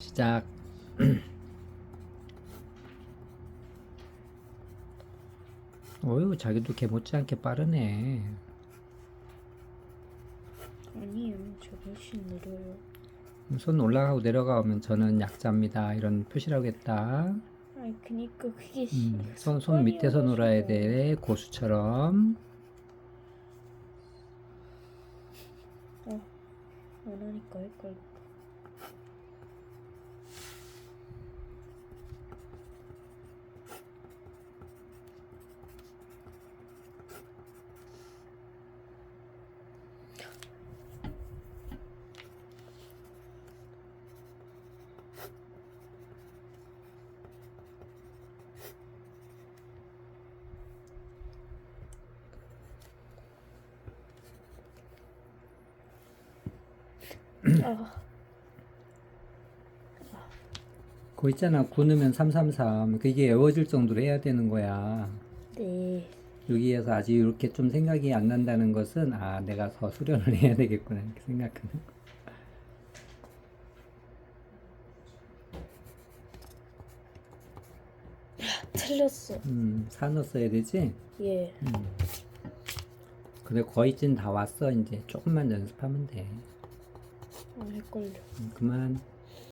시작. 어유 자기도 걔 못지않게 빠르네. 아니에요. 저 훨씬 느려요. 손 올라가고 내려가면 저는 약자입니다. 이런 표시를 하겠다. 아니 그니까 그게 음, 손, 손 밑에서 놀아야 돼. 고수처럼. 어, 안 하니까 헷갈려. 그거 있잖아. 9 넣으면 333. 그게 외워질 정도로 해야 되는 거야. 네. 여기에서 아직 이렇게 좀 생각이 안 난다는 것은, 아, 내가 더 수련을 해야 되겠구나. 이렇게 생각하는 거. 틀렸어. 음, 4 넣었어야 되지? 예. 음. 근데 거의 찐 다 왔어. 이제 조금만 연습하면 돼. 아 헷갈려. 음, 그만.